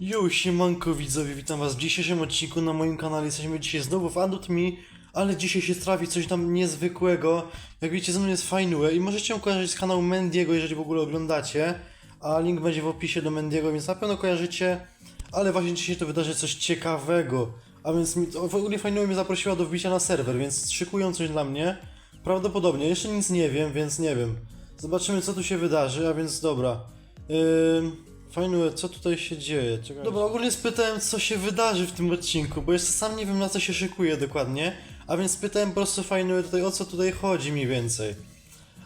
Yo, siemanko widzowie, witam was w dzisiejszym odcinku na moim kanale. Jesteśmy dzisiaj znowu w Adult Me, ale dzisiaj się trafi coś tam niezwykłego. Jak widzicie, ze mną jest Fajnue i możecie kojarzyć z kanału Mendiego, jeżeli w ogóle oglądacie. A link będzie w opisie do Mendiego, więc na pewno kojarzycie. Ale właśnie dzisiaj to wydarzy coś ciekawego. A więc mi, w ogóle Fajnue mnie zaprosiła do wbicia na serwer, więc szykują coś dla mnie. Prawdopodobnie, jeszcze nic nie wiem, więc nie wiem. Zobaczymy co tu się wydarzy, a więc dobra. Yy, fajne, co tutaj się dzieje? Czekaj. Dobra, ogólnie spytałem, co się wydarzy w tym odcinku, bo jeszcze sam nie wiem, na co się szykuję dokładnie. A więc spytałem po prostu fajne tutaj, o co tutaj chodzi mniej więcej.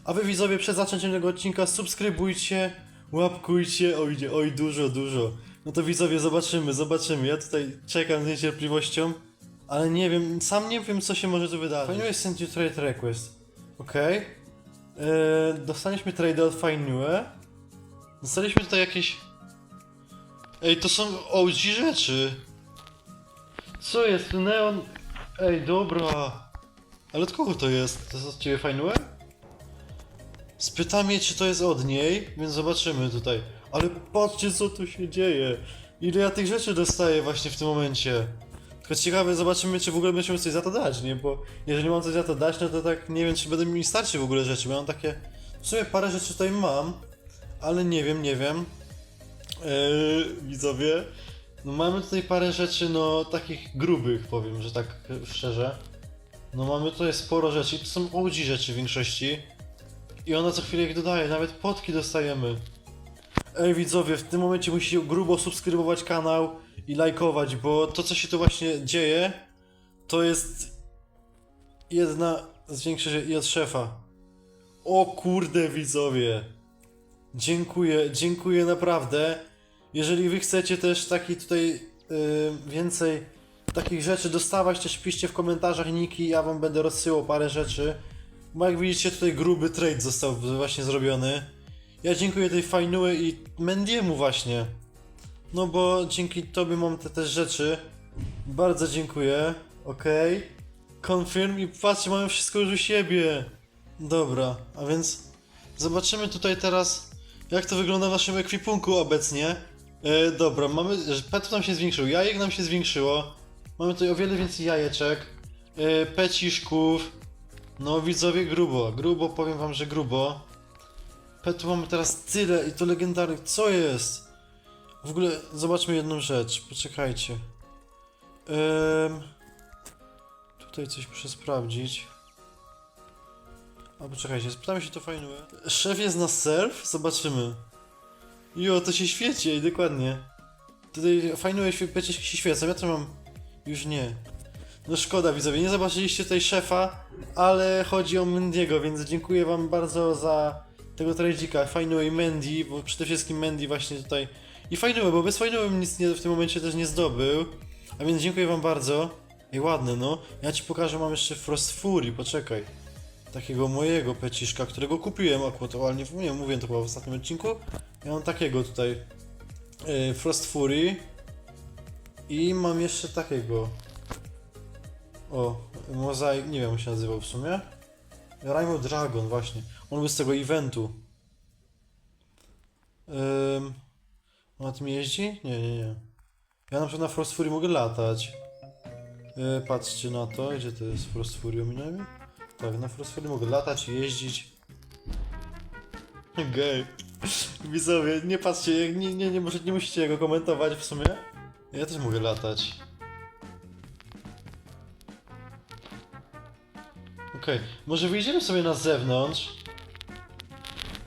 A wy widzowie, przed zaczęciem tego odcinka subskrybujcie, łapkujcie, oj, oj, dużo, dużo. No to widzowie, zobaczymy, zobaczymy. Ja tutaj czekam z niecierpliwością, ale nie wiem, sam nie wiem, co się może tu wydarzyć. Fajnie jest send you trade request. Okej. Eee, dostaliśmy trade od Fajnue. Dostaliśmy tutaj jakieś... Ej, to są OG rzeczy. Co jest? Neon... Ej, dobra. Ale od kogo to jest? To jest od ciebie Fajnue? Spytam jej, czy to jest od niej, więc zobaczymy tutaj. Ale patrzcie, co tu się dzieje. Ile ja tych rzeczy dostaję właśnie w tym momencie. Tylko ciekawe, zobaczymy, czy w ogóle będziemy coś za to dać, nie? Bo jeżeli mam coś za to dać, no to tak nie wiem, czy będę mi starczy w ogóle rzeczy, bo ja mam takie... W sumie parę rzeczy tutaj mam, ale nie wiem, nie wiem. Eee, widzowie, no mamy tutaj parę rzeczy, no takich grubych, powiem, że tak szczerze. No mamy tutaj sporo rzeczy to są OG rzeczy w większości. I ona co chwilę ich dodaje, nawet potki dostajemy. Ej widzowie, w tym momencie musicie grubo subskrybować kanał i lajkować, bo to co się tu właśnie dzieje, to jest jedna z większych od szefa. O kurde widzowie. Dziękuję, dziękuję naprawdę. Jeżeli wy chcecie też taki tutaj yy, więcej takich rzeczy dostawać, też piszcie w komentarzach niki, ja wam będę rozsyłał parę rzeczy. Bo jak widzicie tutaj gruby trade został właśnie zrobiony. Ja dziękuję tej Fajnue i Mendiemu właśnie. No bo dzięki tobie mam te też rzeczy. Bardzo dziękuję. Okej. Confirm i patrzcie, mamy wszystko już u siebie. Dobra, a więc zobaczymy tutaj teraz, jak to wygląda w naszym ekwipunku obecnie. E, dobra, mamy. że Pet nam się zwiększył, jajek nam się zwiększyło. Mamy tutaj o wiele więcej jajeczek, e, peciszków. No widzowie, grubo, grubo, powiem wam, że grubo. Petu mamy teraz tyle i to legendarnych, co jest? W ogóle zobaczmy jedną rzecz, poczekajcie. Ehm, tutaj coś muszę sprawdzić. A poczekajcie, spytamy się to fajnie. Szef jest na surf? Zobaczymy. Jo, to się świeci, ej, dokładnie. Tutaj fajne się się świecą, ja to mam... Już nie. No szkoda widzowie, nie zobaczyliście tutaj szefa, ale chodzi o Mendiego, więc dziękuję wam bardzo za tego tradzika. Fajny i Mendy, bo przede wszystkim Mendy właśnie tutaj. I fajny, bo bez bym nic nie, w tym momencie też nie zdobył. A więc dziękuję wam bardzo. I ładne no. Ja ci pokażę, mam jeszcze Frost Fury, poczekaj. Takiego mojego peciszka, którego kupiłem aktualnie, nie mówię to chyba w ostatnim odcinku. Ja mam takiego tutaj. Yy, Frost Fury. I mam jeszcze takiego. O, mozaik, nie wiem jak się nazywał w sumie. Rainbow Dragon, właśnie. On był z tego eventu. On na tym jeździ? Nie, nie, nie. Ja na przykład na Frost Fury mogę latać. E, patrzcie na to, gdzie to jest Frost Fury ominęły? Tak, na Frost Fury mogę latać i jeździć. Gej. Widzowie, nie patrzcie, nie, nie, nie, nie musicie jego komentować w sumie. Ja też mogę latać. Okej, może wyjdziemy sobie na zewnątrz.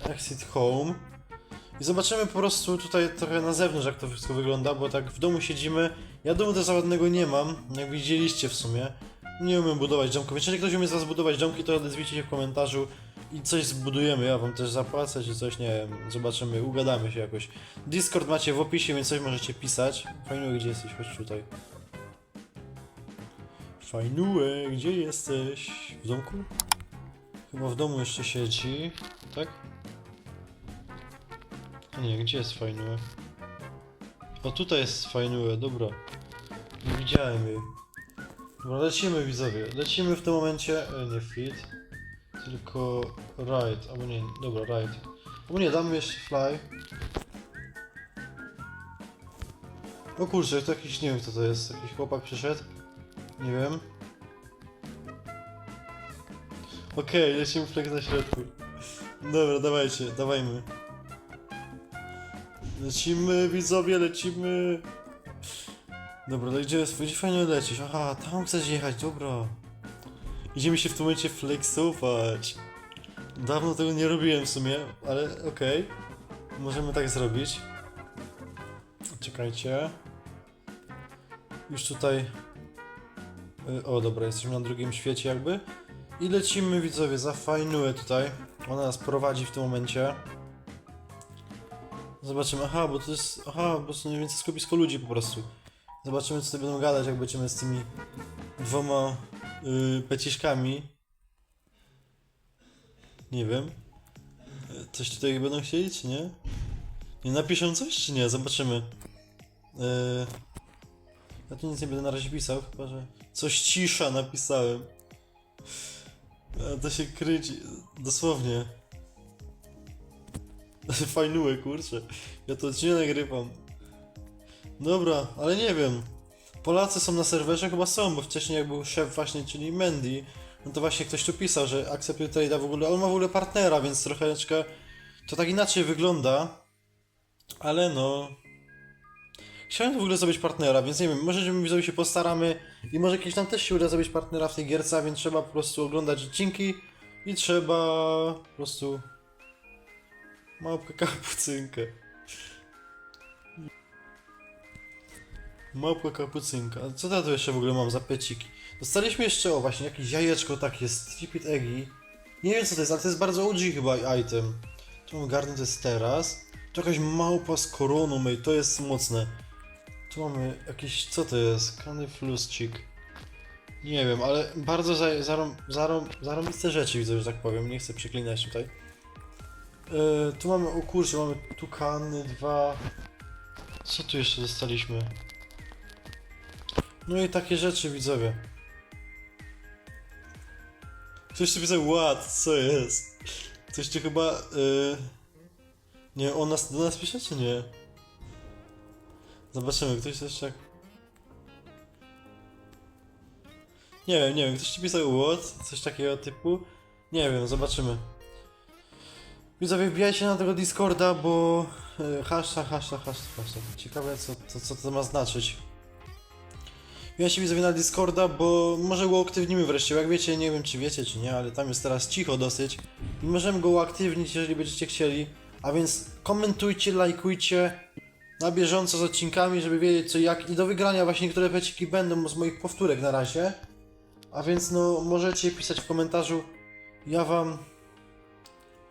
Exit home. I zobaczymy po prostu tutaj trochę na zewnątrz, jak to wszystko wygląda, bo tak w domu siedzimy. Ja domu też ładnego nie mam, jak widzieliście w sumie. Nie umiem budować domków. Jeżeli ktoś umie zaraz budować domki, to odezwijcie się w komentarzu i coś zbudujemy. Ja wam też zapłacę, czy coś, nie wiem. Zobaczymy, ugadamy się jakoś. Discord macie w opisie, więc coś możecie pisać. Fajnie, gdzie jesteś? Chodź tutaj. Fajnue, gdzie jesteś? W domku? Chyba w domu jeszcze siedzi, tak? A nie, gdzie jest Fajnue? O, tutaj jest Fajnue, dobra. Nie widziałem jej. Dobra, lecimy widzowie. Lecimy w tym momencie, e, nie fit, tylko right, albo nie, dobra, right. Albo nie, damy jeszcze fly. O kurczę, to jakiś, nie wiem kto to jest, jakiś chłopak przyszedł. Nie wiem. Okej, lecimy flex na środku. Dobra, dawajcie, dawajmy. Lecimy, widzowie, lecimy. Dobra, no gdzie jest? Gdzie fajnie lecisz? Aha, tam chcesz jechać, dobra. Idziemy się w tym momencie flexować. Dawno tego nie robiłem w sumie, ale okej. Możemy tak zrobić. Czekajcie. Już tutaj... Y, O, dobra, jesteśmy na drugim świecie jakby. I lecimy, widzowie, za Fajnuę tutaj. Ona nas prowadzi w tym momencie. Zobaczymy, aha, bo to jest... Aha, bo są mniej więcej skupisko ludzi po prostu. Zobaczymy, co sobie będą gadać, jak będziemy z tymi dwoma yy, peciszkami. Nie wiem. Coś tutaj będą chcieli, czy nie? Nie napiszą coś, czy nie? Zobaczymy. Yy... Ja tu nic nie będę na razie pisał, chyba że... Coś cisza napisałem. A to się kryci. Dosłownie. Fajnułe, kurczę. Ja to nie nagrywam. Dobra, ale nie wiem. Polacy są na serwerze? Chyba są, bo wcześniej jak był szef właśnie, czyli Mendy, no to właśnie ktoś tu pisał, że akceptuje trade'a w ogóle. On ma w ogóle partnera, więc trocheczkę to tak inaczej wygląda. Ale no... Chciałem w ogóle zrobić partnera, więc nie wiem, może że my się postaramy i może kiedyś nam też się uda zrobić partnera w tej gierce, więc trzeba po prostu oglądać odcinki i trzeba po prostu małpkę kapucynkę. Małpka kapucynka. Co ja tu jeszcze w ogóle mam za peciki? Dostaliśmy jeszcze, o właśnie, jakieś jajeczko takie, stripit eggi. Nie wiem co to jest, ale to jest bardzo OG chyba item. Tu mamy garnet, jest teraz. Tu jakaś małpa z koroną, ej, to jest mocne. Tu mamy jakiś, co to jest? Kany fluscik. Nie wiem, ale bardzo za, zarą, zarą, zarąbiste rzeczy widzę, że tak powiem. Nie chcę przeklinać tutaj. Yy, tu mamy, o kurczę, mamy tukany, dwa... Co tu jeszcze dostaliśmy? No i takie rzeczy, widzowie. Ktoś tu pisał, what? Co jest? Ktoś tu chyba... Yy... Nie, on nas, do nas pisze, czy nie? Zobaczymy, ktoś też tak... Nie wiem, nie wiem, ktoś ci pisał what? Coś takiego typu? Nie wiem, zobaczymy. Widzowie, wbijajcie na tego Discorda, bo... Hashtag, hashtag, hashtag, hashtag. Ciekawe, co, co, co to ma znaczyć. Wbijajcie widzowie na Discorda, bo może go uaktywnimy wreszcie. Jak wiecie, nie wiem czy wiecie, czy nie, ale tam jest teraz cicho dosyć. I możemy go uaktywnić, jeżeli będziecie chcieli. A więc komentujcie, lajkujcie na bieżąco z odcinkami, żeby wiedzieć co jak. I do wygrania właśnie niektóre peciki będą z moich powtórek na razie. A więc no, możecie pisać w komentarzu. Ja wam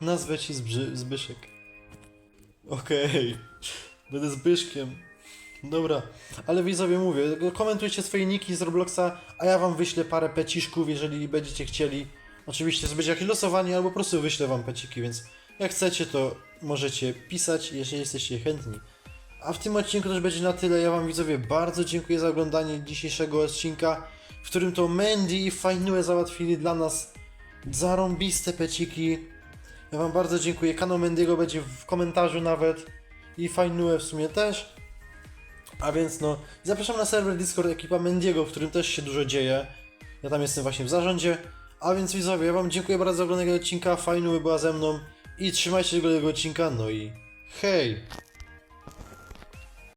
nazwę ci Zbyszek. Okej, będę Zbyszkiem. Dobra, ale widzowie mówię, komentujcie swoje niki z Robloxa, a ja wam wyślę parę peciszków, jeżeli będziecie chcieli. Oczywiście zrobić jakieś losowanie, albo po prostu wyślę wam peciki, więc jak chcecie, to możecie pisać, jeżeli jesteście chętni. A w tym odcinku też będzie na tyle. Ja wam widzowie bardzo dziękuję za oglądanie dzisiejszego odcinka, w którym to Mandy i Fajnue załatwili dla nas zarąbiste peciki. Ja wam bardzo dziękuję. Kanał Mendiego będzie w komentarzu nawet i Fajnue w sumie też. A więc no, zapraszam na serwer Discord ekipa Mendiego, w którym też się dużo dzieje. Ja tam jestem właśnie w zarządzie. A więc widzowie, ja wam dziękuję bardzo za oglądanie tego odcinka. Fajnue była ze mną i trzymajcie się tego odcinka. No i hej!